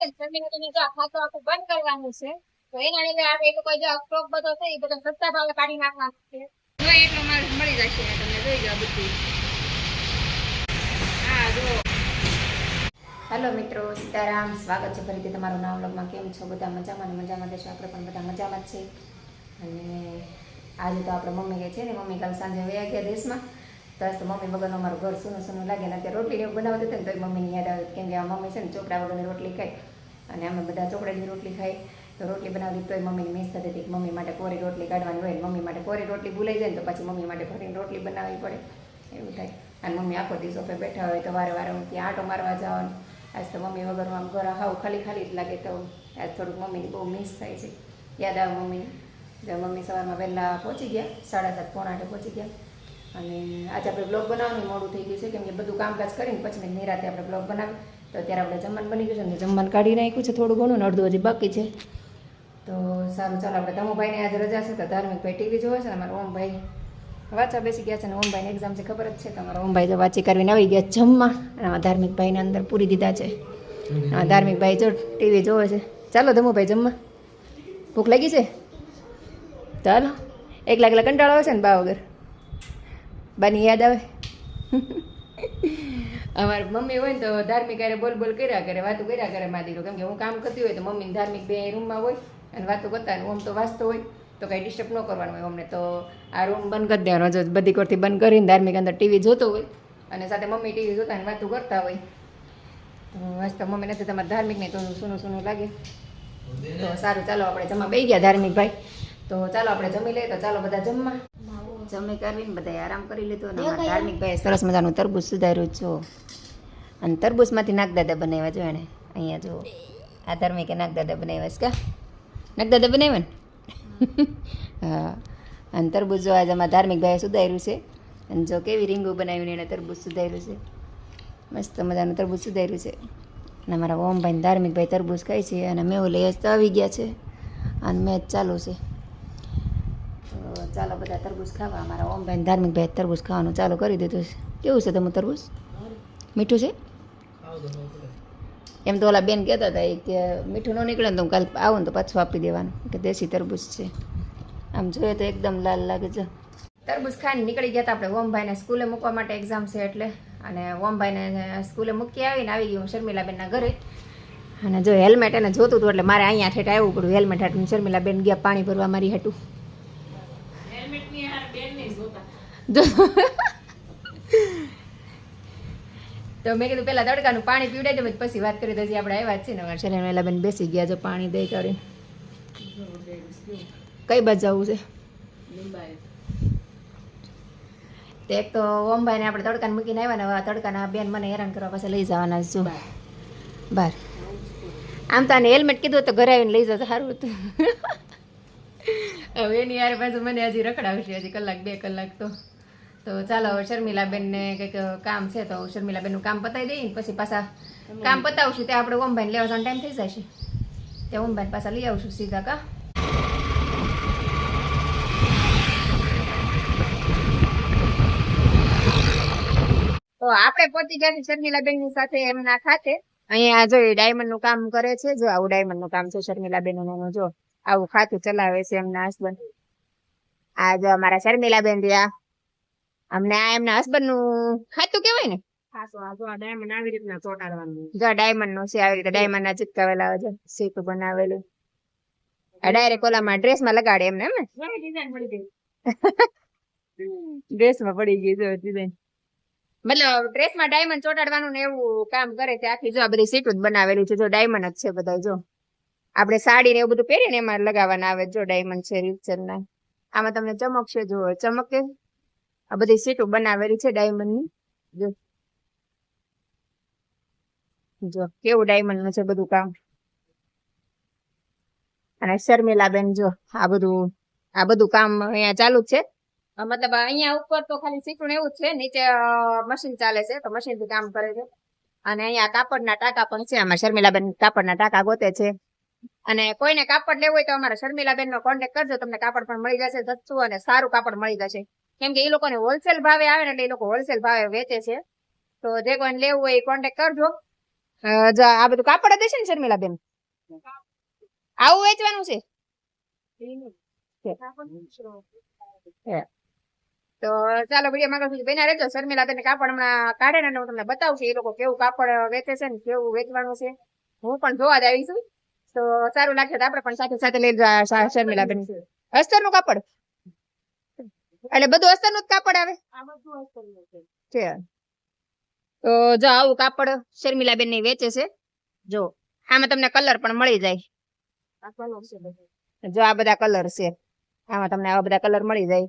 જમીન જો ખાતું આખું બંધ કરવાનું છે. તો એના લીધે આપણે એ લોકો જો સ્ટોક બધો છે એ બધો સસ્તા ભાવે કાઢી નાખવાનો છે. જો એટલો માલ મળી જશે તમને જોઈ બધું. હા જો. હેલો મિત્રો સીતારામ. સ્વાગત છે ફરીથી તમારું નામ વ્લોગમાં. કેમ છો? બધા મજામાં ને મજામાં દેશો? આપણે પણ બધા મજામાં જ છે. અને આજે તો આપણે મમ્મી કે છે ને મમ્મી કાલ સાંજે વયા ગયા દેશમાં. તો તો મમ્મી વગરનું અમારું ઘર સૂનું સૂનું લાગે ને અત્યારે રોટલી એવું બનાવતી હતી ને તો મમ્મીની યાદ આવે કેમ કે આ મમ્મી છે ને ચોપડા વગરની રોટલી ખાય અને અમે બધા ચોપડાની રોટલી ખાઈ તો રોટલી બનાવી તોય મમ્મીની મિસ થતી હતી મમ્મી માટે કોરી રોટલી કાઢવાની હોય મમ્મી માટે કોરી રોટલી ભૂલાઈ જાય ને તો પછી મમ્મી માટે ભરીને રોટલી બનાવવી પડે એવું થાય અને મમ્મી આખો દિવસો પર બેઠા હોય તો વારે વારે હું ત્યાં આટો મારવા જવાનું આજ તો મમ્મી વગર આમ ઘર હાવ ખાલી ખાલી જ લાગે તો આજ થોડુંક મમ્મીની બહુ મિસ થાય છે યાદ આવે મમ્મીની મમ્મી સવારમાં વહેલા પહોંચી ગયા સાડા સાત પોણા આઠે પહોંચી ગયા અને આજે આપણે બ્લોગ બનાવવાનું મોડું થઈ ગયું છે, કેમ કે બધું કામકાજ કરીને પછી મેં નિરાતે આપણે બ્લોગ બનાવી તો અત્યારે આપણે જમવાનું બની ગયું છે ને જમવાનું કાઢી નાખ્યું છે થોડું ઘણું ને અડધું હજી બાકી છે. તો સારું, ચાલો આપણે તમુભાઈને આજે રજા છે તો ધાર્મિક ભાઈ ટીવી જોવે છે ને અમારા ઓમભાઈ વાંચવા બેસી ગયા છે ને ઓમભાઈને એક્ઝામ છે, ખબર જ છે તમારા ઓમભાઈ તો વાંચી કરવીને આવી ગયા જમવા અને આમાં ધાર્મિક ભાઈને અંદર પૂરી દીધા છે. આ ધાર્મિકભાઈ જો ટીવી જોવે છે. ચાલો ધમુભાઈ જમવા. ભૂખ લાગી છે? ચાલો. એકલા એકલા કંટાળો આવે છે ને બા વગર? બાની યાદ આવે? અમારી મમ્મી હોય ને તો ધાર્મિક હારે બોલ બોલ કર્યા કરે, વાતો કર્યા કરે મારી દીકરો કેમ કે હું કામ કરતી હોય તો મમ્મી ધાર્મિક બે રૂમમાં હોય અને વાતો કરતા ઓમ તો વાંચતો હોય, તો કંઈ ડિસ્ટર્બ ન કરવાનું હોય અમને. તો આ રૂમ બંધ કરી દેવાનો, જો બધી કોરથી બંધ કરીને ધાર્મિક અંદર ટીવી જોતો હોય અને સાથે મમ્મી ટીવી જોતા અને વાતો કરતા હોય. તો વાંચતા મમ્મી નથી, તમારે ધાર્મિક નહીં તો સૂનું સૂનું લાગે. તો સારું, ચાલો આપણે જમવા બે ગયા ધાર્મિક ભાઈ. તો ચાલો આપણે જમી લઈએ, તો ચાલો બધા જમવા. જમી કરીને બધા આરામ કરી લીધો અને અમારા ધાર્મિક ભાઈ સરસ મજાનું તરબૂચ સુધાર્યું જો અને તરબૂચમાંથી નાગદાદા બનાવ્યા જો એણે અહીંયા જો આ ધાર્મિકે નાગદાદા બનાવ્યા છે કે? નાગદાદા બનાવ્યા ને? હા. અને તરબૂચ જો આજે અમારા ધાર્મિક ભાઈએ સુધાર્યું છે. અને જો કેવી રીંગું બનાવીને એણે તરબૂચ સુધાર્યું છે. મસ્ત મજાનું તરબૂચ સુધાર્યું છે. અને અમારા ઓમભાઈ ધાર્મિક ભાઈ તરબૂચ ખાય છે અને મેં લઈ તો આવી ગયા છે. અને મેચ ચાલુ છે. ચાલો બધા તરબૂચ ખાવા. અમારા ઓમભાઈ ધાર્મિક ભાઈ તરબૂચ ખાવાનું ચાલુ કરી દીધું છે. કેવું છે તમે તરબૂચ? મીઠું છે? એમ તો ઓલા બેન કહેતા હતા કે મીઠું ન નીકળે ને તો કાલ આવું ને તો પાછું આપી દેવાનું. કે દેશી તરબૂચ છે. આમ જોઈએ તો એકદમ લાલ લાગે છે. તરબૂચ ખાઈને નીકળી ગયા હતા આપણે ઓમભાઈને સ્કૂલે મૂકવા માટે એક્ઝામ છે એટલે. અને ઓમભાઈને સ્કૂલે મૂકી આવીને આવી ગયું શર્મિલાબેનના ઘરે. અને જો હેલ્મેટ એને જોતું હતું એટલે મારે અહીંયા ઠેઠ આવવું પડ્યું. હેલ્મેટ હાટું શર્મિલાબેન ગયા પાણી ભરવા મારી હાટું. જો તો મેં કીધું પેલા તડકાનું પાણી પીવડાવી દે પછી વાત કરી દઈએ આપણે આવ્યા છે ને અમારે. શર્મિલા બેન બેસી ગયા જો પાણી દઈ કરીને. કઈ બાજુ જવું છે? તે એક તો ઓમભાઈને આપણે તડકાને મૂકીને આવ્યા ને હવે આ તડકાના બેન મને હેરાન કરવા પાસે લઈ જવાના છું બાર. આમ તો આને હેલ્મેટ કીધું તો ઘરે આવીને લઈ જતો સારું હતું. હવે એની યાર પાછું મને હજી રખડાવશે હજી કલાક બે કલાક તો. તો ચાલો શર્મિલાબેનને કંઈક કામ છે તો શર્મિલાબેનનું કામ પતાવી દઈએ પછી પાછા કામ પતાવશું. ત્યાં આપણે ઓમભાઈને લેવા જવાનો ટાઈમ થઈ જશે. ત્યાં ઓમભાઈ પાછા લઈ આવશું સીધા કા? તો આપણે પહોંચી ગયા શર્મિલાબેનની સાથે એમના ખાતે અહીંયા જો ડાયમંડનું કામ કરે છે જો આવું ડાયમંડનું કામ છે શર્મિલાબેનનું જો આવું ખાતું ચલાવે છે એમના હસબન્ડ આ જો અમારા શર્મિલાબેન રહ્યા. અમને આ એમના હસબન્ડનું? ખાતું કેવાય ને જો ડાયમંડનું છે આવી રીતે ડાયમંડ ના ચિપકાવેલા હોય છે સીટ બનાવેલું. આ ડાયરેક્ટ ઓલામાં ડ્રેસમાં લગાડે એમને એમ ને? ડ્રેસ માં પડી ગઈ ડિઝાઇન મતલબ ડ્રેસમાં ડાયમંડ ચોટાડવાનું ને એવું કામ કરે છે આખી જો આ બધી સીટ જ બનાવેલી છે જો ડાયમંડ જ છે બધા જો. આપણે સાડી ને એવું બધું પહેરીએ ને એમાં લગાવવાના આવે જો ડાયમંડ છે રીતસર ના આમાં તમને ચમક છે જો ચમકે. આ બધી સીટો બનાવેલી છે ડાયમંડની. જો જો, કેવું ડાયમંડનું છે બધું કામ? અને શર્મિલા બેન જો, આ બધું આ બધું કામ અહીંયા ચાલુ છે. મતલબ અહીંયા ઉપર તો ખાલી સીટું એવું છે, નીચે મશીન ચાલે છે, તો મશીનથી કામ કરે છે. અને અહીંયા કાપડના ટાંકા પણ છે અમારા શર્મિલાબેન કાપડના ટાંકા ગોતે છે. અને કોઈને કાપડ લેવું હોય તો અમારા શર્મિલાબેન નો કોન્ટેક્ટ કરજો, તમને કાપડ પણ મળી જશે સસ્તું અને સારું કાપડ મળી જશે. કેમ કે એ લોકોને હોલસેલ ભાવે આવે ને એટલે એ લોકો હોલસેલ ભાવે વેચે છે. તો જે કોઈને લેવું હોય એ કોન્ટેક્ટ કરજો. આ બધું કાપડ જ ને ને શર્મિલાબેન? આવું વેચવાનું છે? તો ચાલો વીડિયો માં સુધી બેના રહેજો. તને કાપડ હમણાં કાઢે ને હું તમને બતાવું છું. એ લોકો કેવું કાપડ વેચે છે ને કેવું વેચવાનું છે. હું પણ જોવા જ આવી છું. તો સારું લાગશે તો આપણે પણ સાથે સાથે લઈ જવા શર્મિલાબેન. અસ્તરનું કાપડ? એટલે બધું અસ્તરનું જ કાપડ આવે? છે. તો જો આવું કાપડ શર્મિલા બેન વેચે છે. જો આમાં તમને કલર પણ મળી જાય. જો આ બધા કલર છે. આમાં તમને આવા બધા કલર મળી જાય.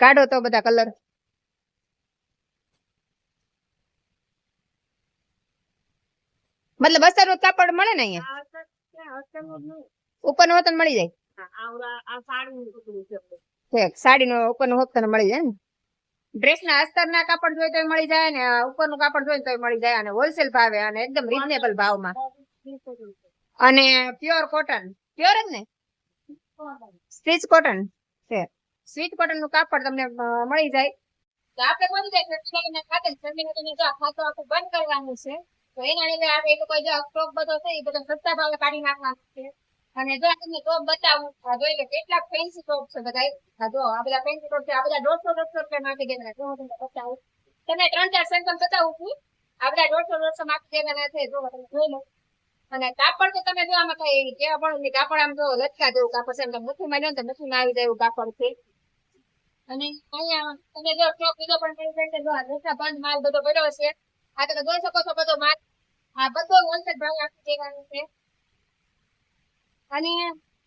કાઢો તો બધા કલર. મતલબ અસરનું કાપડ મળે ને અહીંયા? ઉપરનું વતન મળી જાય. ઠીક સાડી નું ઉપરનું હોતન મળી જાય ને. ડ્રેસ ના અસ્તર ના કાપડ જોઈએ તો મળી જાય ને ઉપરનું કાપડ જોઈએ તો મળી જાય અને હોલસેલ ભાવે અને એકદમ રીઝનેબલ ભાવમાં. અને પ્યોર કોટન પ્યોર જ ને? સ્ટીચ કોટન છે. સ્વીચ કોટનનું કાપડ તમને મળી જાય. તો આપણે મળી જાય ફેક્ટરીના ખાતે તમે જો ખાતું આખું બંધ કરવાનું છે. તો એના લીધે આપણે એ લોકો જો સ્ટોક બધો છે બધો સસ્તા ભાવે કાઢી નાખવાનો છે. અને જો તમને ટોપ બતાવું, આ જોઈ લે કેટલા ફેન્સી ટોપ છે બધા આ જો, આ બધા ફેન્સી ટોપ છે, આ બધા દોઢસો દોઢસો રૂપિયા નાખી દેવાના જો તમને બતાવું તમે ત્રણ ચાર સેમ્પલ બતાવું છું. આ બધા દોઢસો દોઢસો નાખી દેવાના છે જો તમે જોઈ લો. અને કાપડ તો તમે જો આમાં કઈ કેવા પણ. કાપડ આમ જો લટકા જેવું કાપડ છે, એમ તમે મુઠ્ઠીમાં લ્યો ને તો નથી આવી જાય કાપડ છે. અને અહીંયા તમે જો સ્ટોક બીજો પણ જાય છે. જો લટકા બંધ માલ બધો પડ્યો છે આ તમે જોઈ શકો છો બધો માલ. આ બધો હોલસેલ ભાવ આપી દેવાનો છે. અને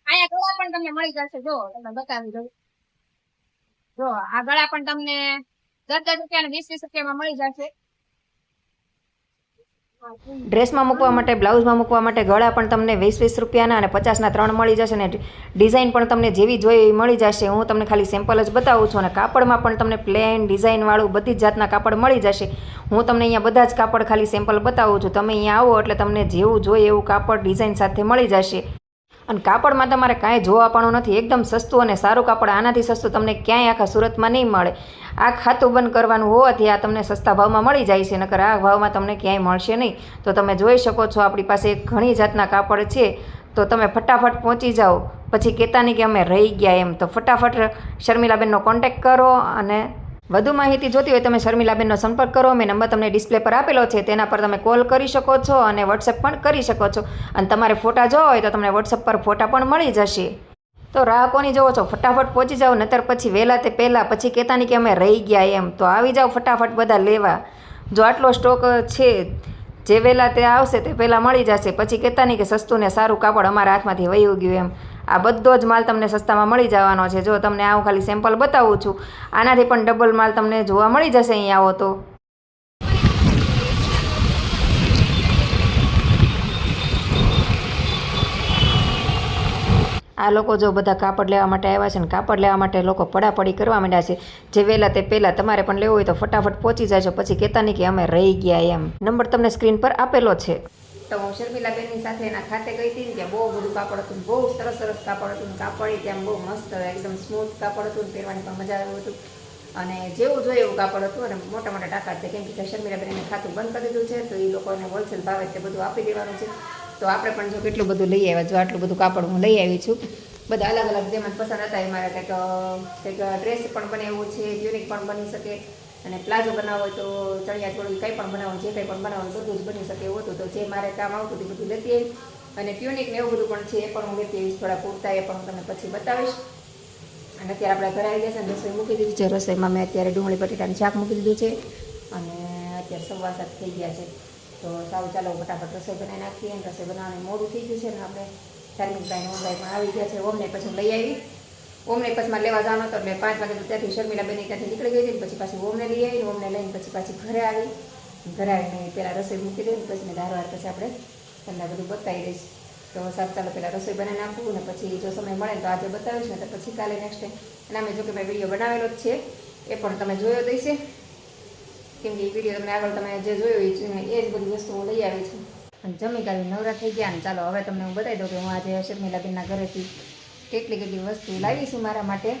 આયા ગળા પણ તમને મળી જશે. જો, તમને બતાવી દઉં. જો, આ ગળા પણ તમને દસ દસ રૂપિયા વીસ વીસ રૂપિયામાં મળી જશે. ડ્રેસમાં મૂકવા માટે, બ્લાઉઝમાં મૂકવા માટે ગળા પણ તમને વીસ વીસ રૂપિયાના અને પચાસના ત્રણ મળી જશે ને ડિઝાઇન પણ તમને જેવી જોઈએ એવી મળી જશે. હું તમને ખાલી સેમ્પલ જ બતાવું છું અને કાપડમાં પણ તમને પ્લેન ડિઝાઇનવાળું બધી જ જાતના કાપડ મળી જશે. હું તમને અહીંયા બધા જ કાપડ ખાલી સેમ્પલ બતાવું છું. તમે અહીંયા આવો એટલે તમને જેવું જોઈએ એવું કાપડ ડિઝાઇન સાથે મળી જશે. અને કાપડમાં તમારે કાંઈ જોવા પણ નથી. એકદમ સસ્તું અને સારું કાપડ. આનાથી સસ્તું તમને ક્યાંય આખા સુરતમાં નહીં મળે. આ ખાતું બંધ કરવાનું હોવાથી આ તમને સસ્તા ભાવમાં મળી જાય છે, નકર આ ભાવમાં તમને ક્યાંય મળશે નહીં. તો તમે જોઈ શકો છો, આપણી પાસે ઘણી જાતના કાપડ છે. તો તમે ફટાફટ પહોંચી જાઓ. પછી કહેતા નહીં કે અમે રહી ગયા એમ. તો ફટાફટ શર્મિલાબેનનો કોન્ટેક કરો અને વધુ માહિતી જોતી હોય તમે શર્મિલાબેનનો સંપર્ક કરો. મેં નંબર તમને ડિસ્પ્લે પર આપેલો છે, તેના પર તમે કોલ કરી શકો છો અને વોટ્સએપ પણ કરી શકો છો. અને તમારે ફોટા જોવા હોય તો તમને વોટ્સએપ પર ફોટા પણ મળી જશે. તો રાહ કોની જોવો છો? ફટાફટ પહોંચી જાઓ, નતર પછી વહેલા તે પહેલાં પછી કહેતા નહીં કે અમે રહી ગયા એમ. તો આવી જાઓ ફટાફટ બધા લેવા. જો આટલો સ્ટોક છે, જે વહેલા તે આવશે તે પહેલાં મળી જશે. પછી કહેતા નહીં કે સસ્તું ને સારું કાપડ અમારા હાથમાંથી વયું ગયું એમ. આ બધો જ માલ તમને સસ્તામાં મળી જવાનો છે. જો તમને આવું ખાલી સેમ્પલ બતાવું છું, આનાથી પણ ડબલ માલ તમને જોવા મળી જશે અહીં આવો તો. આ લોકો જો બધા કાપડ લેવા માટે આવ્યા છે ને કાપડ લેવા માટે લોકો પડાપડી કરવા માંડ્યા છે. જે વહેલા તે પહેલાં તમારે પણ લેવું હોય તો ફટાફટ પહોંચી જાય પછી કહેતા નહીં કે અમે રહી ગયા એમ. નંબર તમને સ્ક્રીન પર આપેલો છે. તો હું શર્મિલાબેનની સાથે એના ખાતે ગઈ હતી ને ત્યાં બહુ બધું કાપડ હતું બહુ સરસ સરસ કાપડ હતું કાપડ ત્યાં બહુ મસ્ત એકદમ સ્મૂથ કાપડ હતું પહેરવાની પણ મજા આવ્યું હતું. અને જેવું જોઈએ એવું કાપડ હતું અને મોટા મોટા ટાંકા છે, કેમ કે શર્મિલાબેન એને ખાતું બંધ કરી દીધું છે, તો એ લોકોને હોલસેલ ભાવે તે બધું આપી દેવાનું છે. તો આપણે પણ જો કેટલું બધું લઈ આવ્યા, જો આટલું બધું કાપડ હું લઈ આવી છું. બધા અલગ અલગ જે પસંદ હતા, એ મારે કંઈક કંઈક ડ્રેસ પણ બને એવું છે યુનિક પણ બની શકે. અને પ્લાઝો બનાવવો હોય તો ચણિયા ચોળી કંઈ પણ બનાવો, જે કંઈ પણ બનાવો બધું જ બની શકે એવું હતું. તો જે મારે કામ આવતું હતું બધું લેતી આવી. અને ટ્યુનિક ને એવું બધું પણ છે એ પણ હું લેતી આવીશ થોડા કુર્તા એ પણ હું તમને પછી બતાવીશ. અને અત્યારે આપણે ઘરે આવી ગયા છે રસોઈ મૂકી દીધી છે. રસોઈમાં મેં અત્યારે ડુંગળી, બટેટાનું શાક મૂકી દીધું છે. અને અત્યારે સવા સાત થઈ ગયા છે. તો સારું, ચાલો ફટાફટ રસોઈ બનાવી નાખીએ. અને રસોઈ બનાવવાનું મોડું થઈ ગયું છે ને આપણે. ધાર્મિકભાઈ ઓનલાઈન પણ આવી ગયા છે. ઓમને પછી લઈ આવી. ઓમને પછીમાં લેવા જવાનો હતો, એટલે પાંચ વાગે તો ત્યાંથી શર્મિલાબેન ત્યાંથી નીકળી ગઈ હતી પછી પાછી ઓમને લઈ આવી ઓમને લઈને પછી પાછી ઘરે આવી. ઘરે આવીને પહેલાં રસોઈ મૂકી દઈને પછી મેં ધારવાર પછી આપણે તમને બધું બતાવી દઈશ. તો સારું ચાલો પહેલાં રસોઈ બનાવી નાખું ને પછી જો સમય મળે તો આજે બતાવીશ ને તો પછી કાલે નેક્સ્ટ ટાઈમ અને અમે જો કે મેં વીડિયો બનાવેલો જ છે, એ પણ તમે જોયો દઈશે કેમ કે એ વીડિયો તમને આગળ તમે જે જોયો એ જ બધી વસ્તુ હું લઈ આવી છું. અને જમી કાઢી નવરા થઈ ગયા ને ચાલો હવે તમને હું બતાવી દઉં કે હું આજે શર્મિલાબેનના ઘરેથી કેટલી કેટલી વસ્તુ લાવી છું મારા માટે.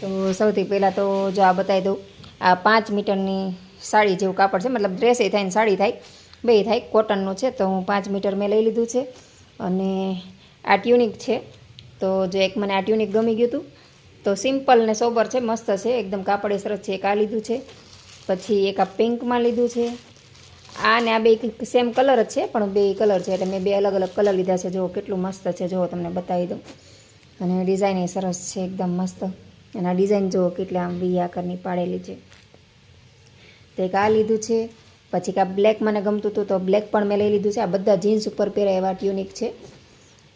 તો સૌથી પહેલાં તો જો આ બતાવી દઉં. આ પાંચ મીટરની સાડી જેવું કાપડ છે. મતલબ ડ્રેસે થાય ને સાડી થાય. બે થાય. કોટનનું છે. તો હું પાંચ મીટર મેં લઈ લીધું છે. અને આ ટ્યુનિક છે. તો જો એક મને આ ટ્યુનિક ગમી ગયું હતું. તો સિમ્પલ ને સોબર છે. મસ્ત છે. એકદમ કાપડે સરસ છે. એક આ લીધું છે. પછી એક આ પિંકમાં લીધું છે. આ ને આ બે સેમ કલર જ છે. પણ બે કલર છે. એટલે મેં બે અલગ અલગ કલર લીધા છે. જો કેટલું મસ્ત છે. જો તમને બતાવી દઉં. અને ડિઝાઇન એ સરસ છે, એકદમ મસ્ત. અને આ ડિઝાઇન જુઓ કેટલી આમ વી આકારની પાડેલી છે. તો એક આ લીધું છે, પછી કાં બ્લેક મને ગમતું હતું તો બ્લેક પણ મેં લઈ લીધું છે. આ બધા જીન્સ ઉપર પહેરાય એવા ટ્યુનિક છે.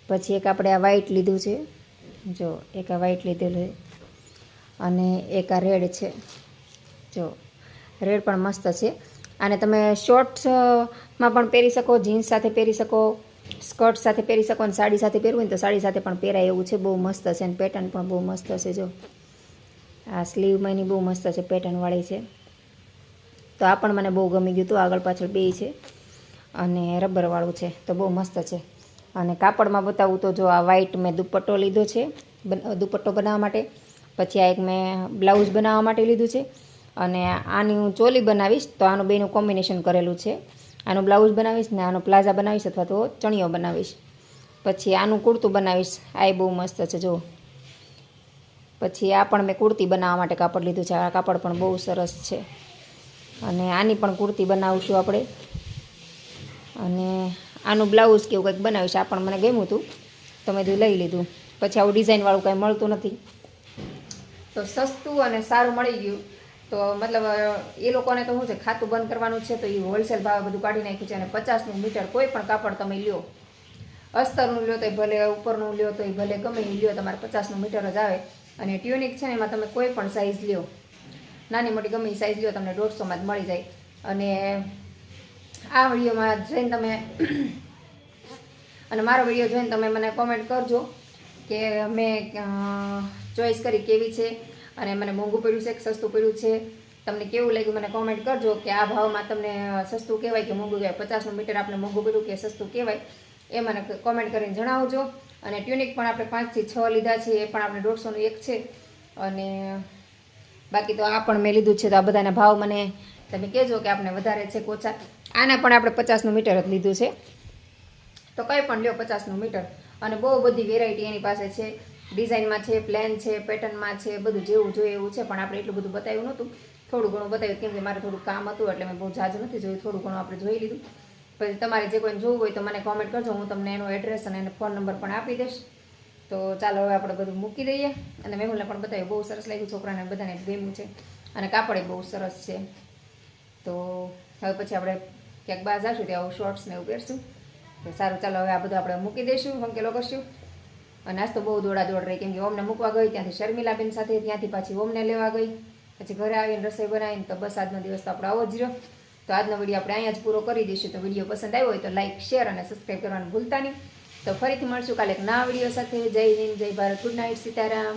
પછી એક આપણે આ વ્હાઇટ લીધું છે. જો, એક આ વ્હાઇટ લીધેલું છે. અને એક આ રેડ છે. જો રેડ પણ મસ્ત છે. અને તમે શોર્ટ્સમાં પણ પહેરી શકો જીન્સ સાથે પહેરી શકો. સ્કર્ટ સાથે પહેરી શકો અને સાડી સાથે પહેરવું હોય તો સાડી સાથે પણ પહેરાય. એવું છે, બહુ મસ્ત છે અને પેટર્ન પણ બહુ મસ્ત છે, જો. આ સ્લીવમાં એની બહુ મસ્ત છે પેટર્નવાળી છે. તો આ પણ મને બહુ ગમી ગયું હતું. આગળ પાછળ બે છે અને રબરવાળું છે, તો બહુ મસ્ત છે. અને કાપડમાં બતાવું તો જો આ વ્હાઈટ મેં દુપટ્ટો લીધો છે દુપટ્ટો બનાવવા માટે. પછી આ એક મેં બ્લાઉઝ બનાવવા માટે લીધું છે. અને આની હું ચોલી બનાવીશ, તો આનું બેનું કોમ્બિનેશન કરેલું છે. આનું બ્લાઉઝ બનાવીશ ને આનો પ્લાઝા બનાવીશ અથવા તો ચણિયો બનાવીશ. પછી આનું કુર્તું બનાવીશ. આ બહુ મસ્ત છે જો પછી આ પણ મેં કુર્તી બનાવવા માટે કાપડ લીધું છે. આ કાપડ પણ બહુ સરસ છે. અને આની પણ કુર્તી બનાવીશું આપણે. અને આનું બ્લાઉઝ કે એવું કંઈક બનાવીશ. આ પણ મને ગમ્યું હતું. તો મેં લઈ લીધું. પછી આવું ડિઝાઇનવાળું કાંઈ મળતું નથી. તો સસ્તું અને સારું મળી ગયું. તો મતલબ એ લોકોને તો શું છે, ખાતું બંધ કરવાનું છે, તો એ હોલસેલ ભાવે બધું કાઢી નાખ્યું છે અને પચાસનું મીટર કોઈ પણ કાપડ તમે લ્યો, અસ્તરનું લ્યો તો ભલે, ઉપરનું લ્યો તો ભલે, ગમે એ લ્યો, તમારે પચાસનું મીટર જ આવે. અને ટ્યુનિક છે ને, એમાં તમે કોઈ પણ સાઇઝ લ્યો, નાની મોટી ગમે એ સાઇઝ લ્યો, તમને દોઢસોમાં જ મળી જાય. અને આ વિડીયોમાં જોઈને તમે, અને મારો વીડિયો જોઈને તમે મને કોમેન્ટ કરજો કે મેં ચોઈસ કરી કેવી છે અને મને મોંઘું પડ્યું છે કે સસ્તું પડ્યું છે? તમને કેવું લાગ્યું? મને કોમેન્ટ કરજો કે આ ભાવમાં તમને સસ્તું કહેવાય કે મોંઘું કહેવાય? પચાસનું મીટર આપણે મોંઘું પડ્યું કે સસ્તું કહેવાય? એ મને કોમેન્ટ કરીને જણાવજો. અને ટ્યુનિક પણ આપણે પાંચથી છ લીધા છે, એ પણ આપણે દોઢસોનું એક છે. અને બાકી તો આ પણ મેં લીધું છે, તો આ બધાના ભાવ મને તમે કહેજો કે આપણે વધારે છે કે આના પણ આપણે પચાસનું મીટર જ લીધું છે. તો કંઈ પણ લ્યો પચાસનું મીટર. અને બહુ બધી વેરાયટી એની પાસે છે. ડિઝાઇનમાં છે પ્લેન છે પેટર્નમાં છે, બધું જેવું જોઈએ એવું છે, પણ આપણે એટલું બધું બતાવ્યું નહોતું. થોડું ઘણું બતાવ્યું, કેમ કે મારે થોડું કામ હતું, એટલે મેં બહુ જાજુ નથી જોયું, થોડું ઘણું આપણે જોઈ લીધું. પછી તમારે જે કોઈને જોવું હોય તો મને કોમેન્ટ કરજો, હું તમને એનો એડ્રેસ અને એનો ફોન નંબર પણ આપી દઈશ. તો ચાલો હવે આપણે બધું મૂકી દઈએ. અને મેહુલને પણ બતાવ્યું, બહુ સરસ લાગ્યું, છોકરાને બધાને ગમ્યું છે. અને કાપડ બહુ સરસ છે. તો હવે પછી આપણે ક્યાંક બહાર જશું, ત્યાં શોર્ટ્સ ને એવું પહેરશું. તો સારું, ચાલો હવે આ બધું આપણે મૂકી દઈશું હંકેલો કરશું અને આજ બહુ દોડા દોડ રહી. કેમ કે ઓમને મૂકવા ગઈ, ત્યાંથી શર્મિલાબેન સાથે ત્યાંથી પાછી ઓમને લેવા ગઈ. પછી ઘરે આવીને રસોઈ બનાવીને તો બસ આજનો દિવસ તો આપણો આવો જ રહ્યો. તો આજનો વીડિયો આપણે અહીંયા જ પૂરો કરી દઈશું. તો વીડિયો પસંદ આવ્યો હોય તો લાઇક શેર અને સબસ્ક્રાઈબ કરવાનું ભૂલતા નહીં. તો ફરીથી મળશું કાલે એક નવા વીડિયો સાથે. જય હિન્દ, જય ભારત. Good night, Sitaram.